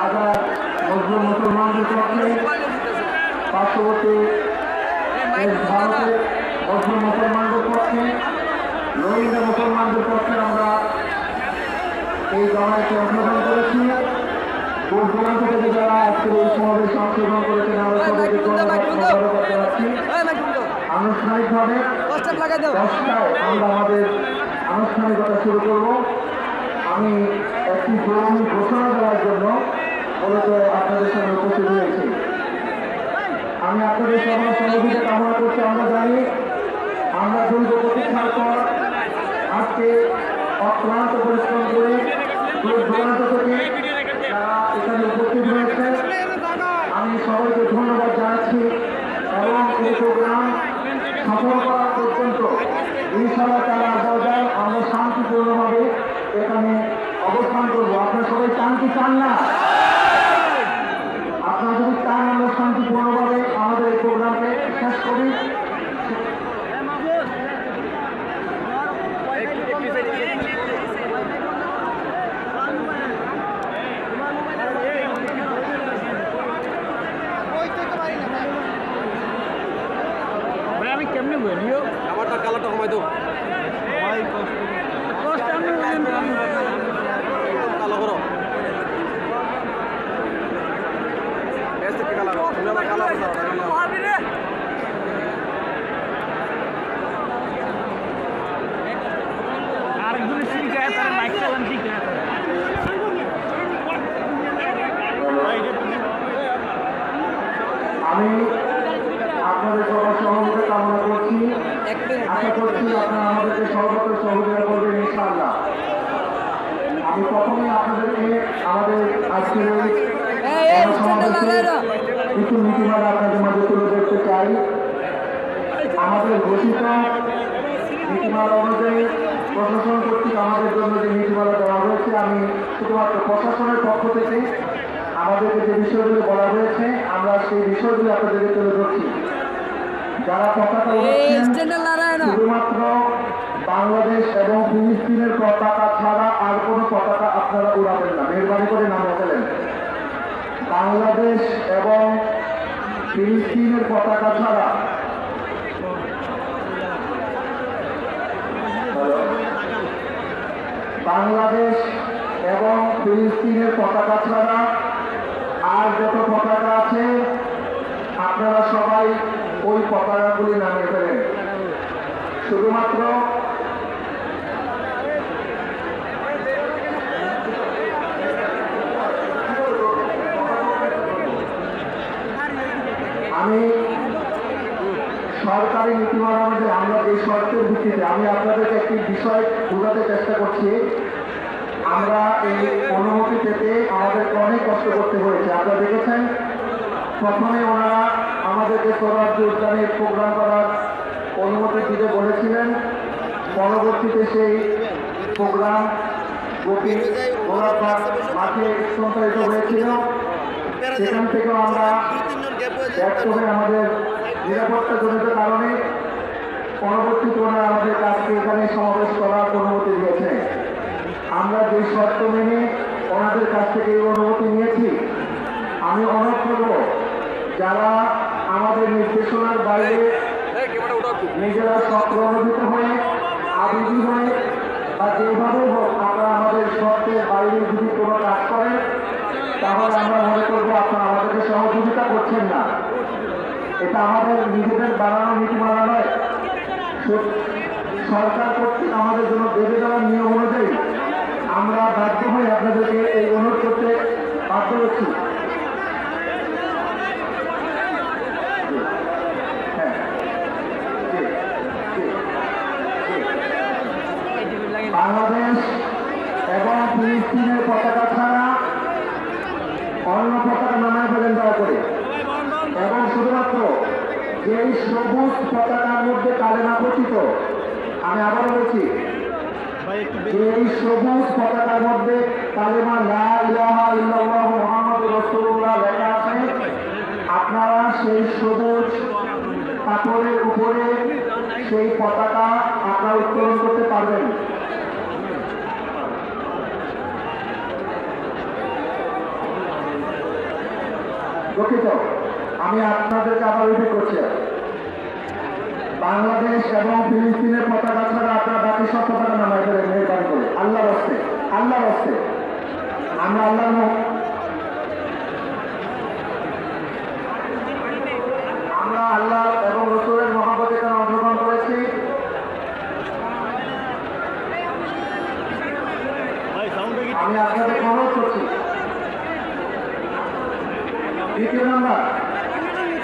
বাজার মজলুম মুসলমানদের পক্ষে পার্শ্ববর্তী ভারতের মজলুম মুসলমানদের পক্ষে রোহিঙ্গা মুসলমানদের পক্ষে আমরা এই জমায়েতে অংশগ্রহণ করেছি। দূর দূরান্ত থেকে যারা আজকের এই সমাবেশে অংশগ্রহণ করেছেন আমরা সবাইকে আনুষ্ঠানিকভাবে দশটায় আমরা আমাদের আনুষ্ঠানিকতা শুরু করব। আমি একটি জরুরি ঘোষণা দেওয়ার জন্য মূলত আপনাদের সামনে উপস্থিত হয়েছি। আমি আপনাদের সবার সহযোগিতা কামনা করছি, আমরা জানি আমরা দীর্ঘ প্রতীক্ষার পর আজকে অক্লান্ত পরিশ্রম করে দূর দূরান্ত থেকে তারা এখানে উপস্থিত হয়েছে আমি সবাইকে ধন্যবাদ জানাচ্ছি এবং এই প্রোগ্রাম সফল করা পর্যন্ত ইনশাল্লাহ তারা বজায় আমরা শান্তিপূর্ণভাবে এখানে অবস্থান করব আপনারা সবাই শান্তি চান না আপনারা যদি চান আমরা শান্তিপূর্ণভাবে আমাদের এই প্রোগ্রামকে শেষ করি ভাই আমি কেমনে বলিও আমারটা কালারটা কমাই দাও কষ্ট আমি কালো করো এস থেকে কালার করো তুমি আমার কালো করো আরেকজনের শিখায় তার বাইক চালান শিখায় আমি আপনাদের সবার সহযোগিতা কামনা করছি আশা করছি আপনারা আমাদেরকে সর্বত্র সহযোগিতা করবেন ইনশাআল্লাহ আমি প্রথমে আপনাদেরকে আমাদের আজকের এই সমাবেশের কিছু নীতিমালা আপনাদের মাঝে তুলে ধরতে চাই আমাদের ঘোষিত নীতিমালা অনুযায়ী প্রশাসন কর্তৃক আমাদের জন্য যে নীতিমালা দেওয়া হয়েছে আমি শুধুমাত্র প্রশাসনের পক্ষ থেকে আমাদেরকে যে বিষয়গুলো বলা হয়েছে আমরা সেই বিষয়গুলো আপনাদেরকে তুলে ধরছি। যারা পতাকা শুধুমাত্র বাংলাদেশ এবং ফিলিস্তিনের পতাকা ছাড়া আর কোনো পতাকা আপনারা উড়াবেন না। মেহরবানি করে নামে ফেলেন বাংলাদেশ এবং ফিলিস্তিনের পতাকা ছাড়া বাংলাদেশ এবং ফিলিস্তিনের পতাকা ছাড়া আর যত পতাকা আছে, আপনারা সবাই ওই পতাকাগুলি নামিয়ে ফেলেন। শুধুমাত্র আমি সরকারি নীতিমালা অনুযায়ী আমরা এই শর্তের ভিত্তিতে, আমি আপনাদেরকে একটি বিষয় বোঝাতে চেষ্টা করছি। আমরা এই অনুমতি পেতে আমাদেরকে অনেক কষ্ট করতে হয়েছে। আপনারা দেখেছেন? প্রথমে ওনারা আমাদেরকে সৌরাজ্য উদ্যানে প্রোগ্রাম করার অনুমতি দিতে বলেছিলেন। পরবর্তীতে সেই প্রোগ্রাম মাঠে সঞ্চালিত হয়েছিল। সেখান থেকেও আমরা আমাদের নিরাপত্তা জনিত কারণে পরবর্তীতে ওনারা আমাদের কাছকে এখানে সমাবেশ করার অনুমতি দিয়েছেন আমরা যে শর্ত মেনে ওনাদের কাছ থেকে এই অনুমতি নিয়েছি, আমি অনুরোধ করব যারা আমাদের নির্দেশনার বাইরে নিজেরা সক্রমিত হয়ে, আবেগী হয়ে বা যেভাবে হোক আপনারা আমাদের শর্তের বাইরে যদি কোনো কাজ করেন, তাহলে আমরা মনে করব আপনারা আমাদেরকে সহযোগিতা করছেন না। এটা আমাদের নিজেদের বানানো নীতিমালা নয়। সর- সরকার কর্তৃক আমাদের জন্য দেবে দেওয়ার নিয়ম অনুযায়ী আমরা বাধ্য হয়ে আপনাদেরকে এই এই সবুজ পতাকার মধ্যে কালেমা লা ইলাহা ইল্লাল্লাহ মুহাম্মদ রাসূলুল্লাহ লেখা আছে, আপনারা সেই সবুজ কাপড়ের উপরে সেই পতাকা আপনারা উত্তোলন করতে পারবেন। দুঃখিত, আমি আপনাদেরকে আবার উল্লেখ করছি। বাংলাদেশ এবং ফিলিস্তিনের পতাকা ছাড়া আপনার বাকি সব পতাকা নামাই করে মেহরবানি করে। আল্লাহ বসতে আল্লাহ বসতে আমরা আল্লাহ করেছি। আমি দ্বিতীয় নম্বর।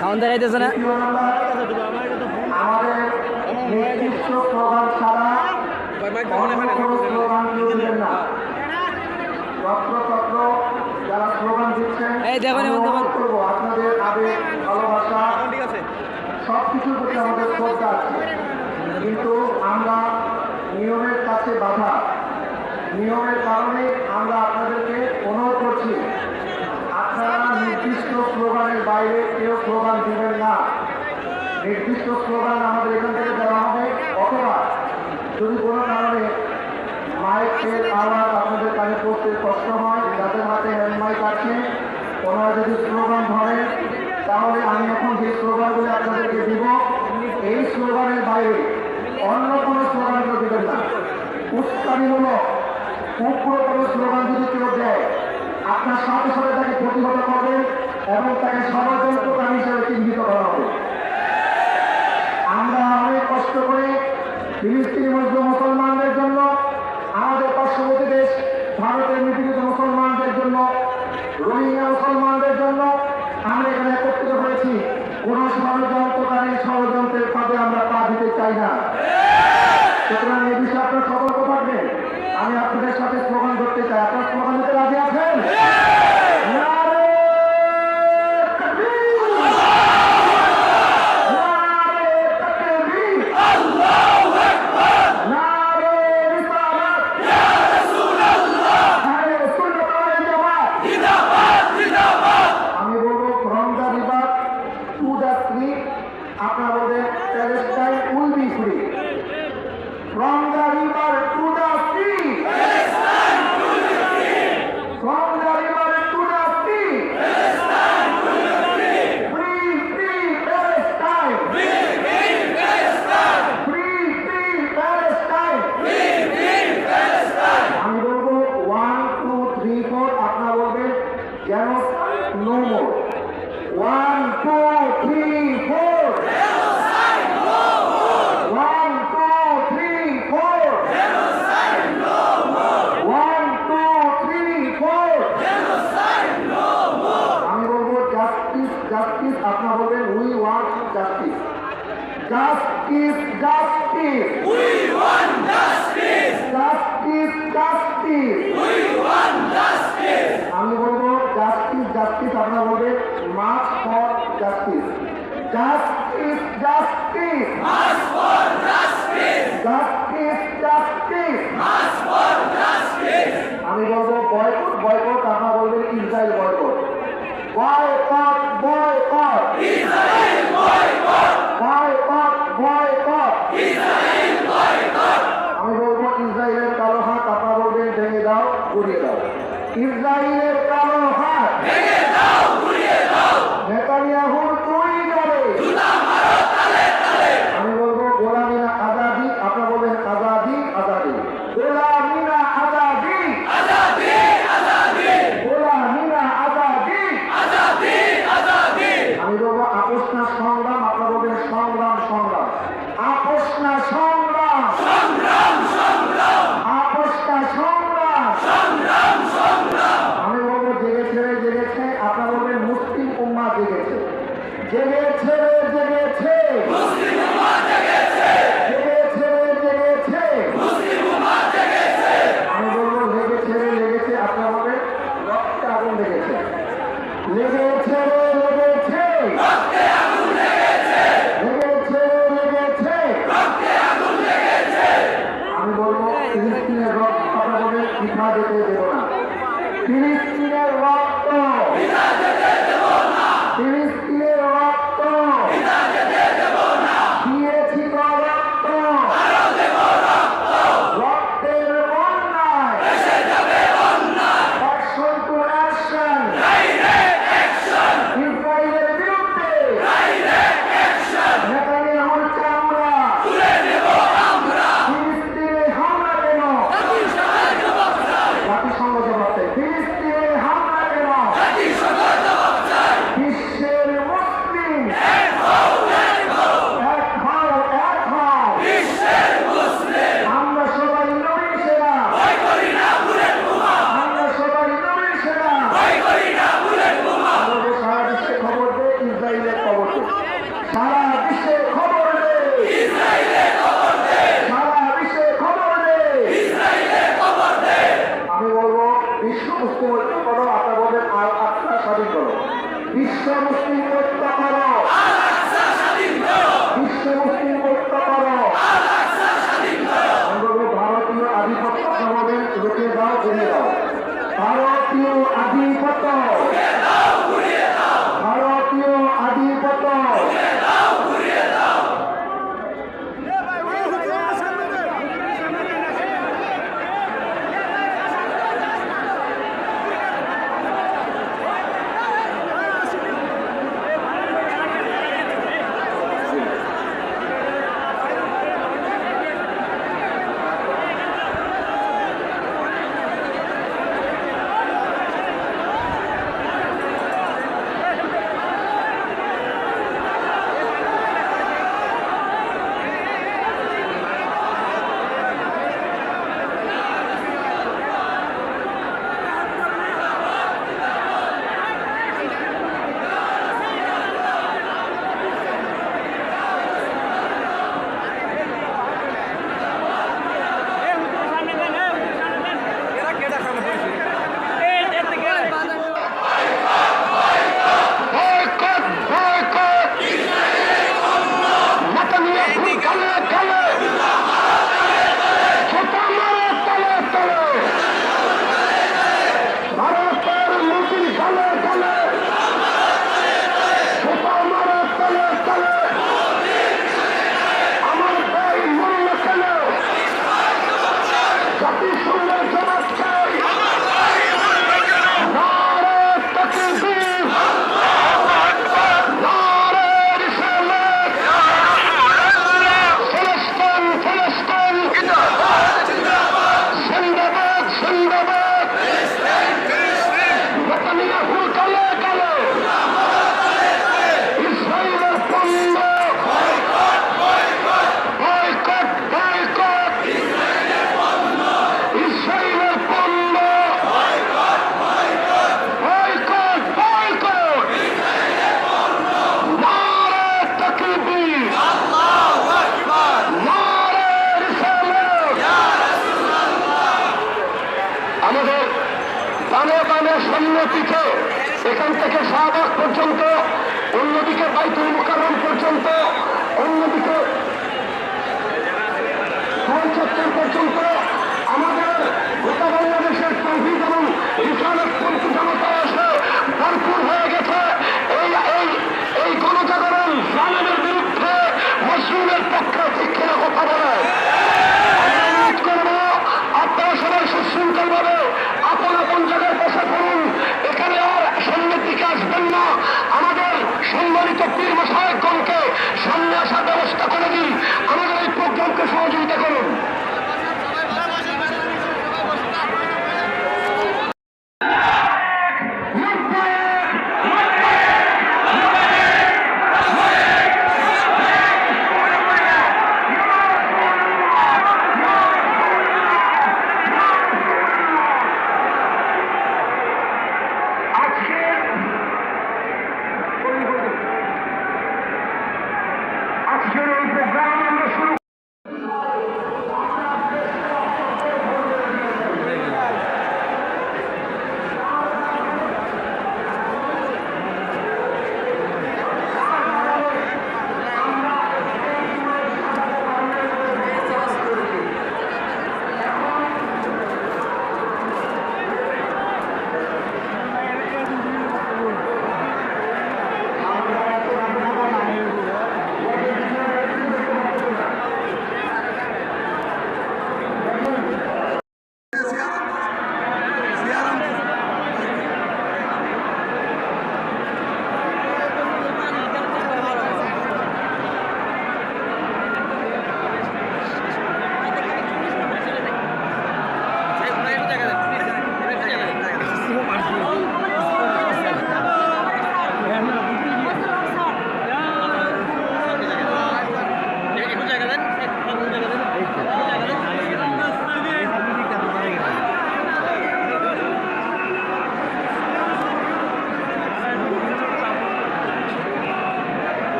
সাউন্ড দেখাইতেছে না। no, no, no, স্লোগানের বাইরে অন্য কোন স্লোগান কেউ দেবেন না। উস্কানিমূলক উগ্র কোন স্লোগান যদি কেউ দেয়, আপনার সাথে সাথে তাকে প্রতিহত করবেন এবং তাকে ষড়যন্ত্রকারী হিসাবে চিহ্নিত করা হবে। আমরা অনেক কষ্ট করে ফিলিস্তিনি মুসলিম মুসলমানদের জন্য পাই না। সুতরাং no more. One, two,